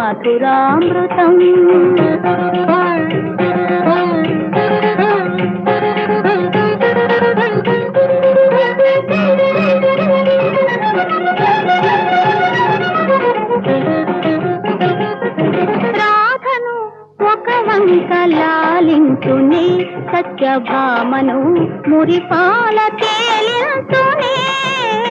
మధురామృతం. రాధను ఒక వంక లాలించుని సత్యభామను మురిపాలకే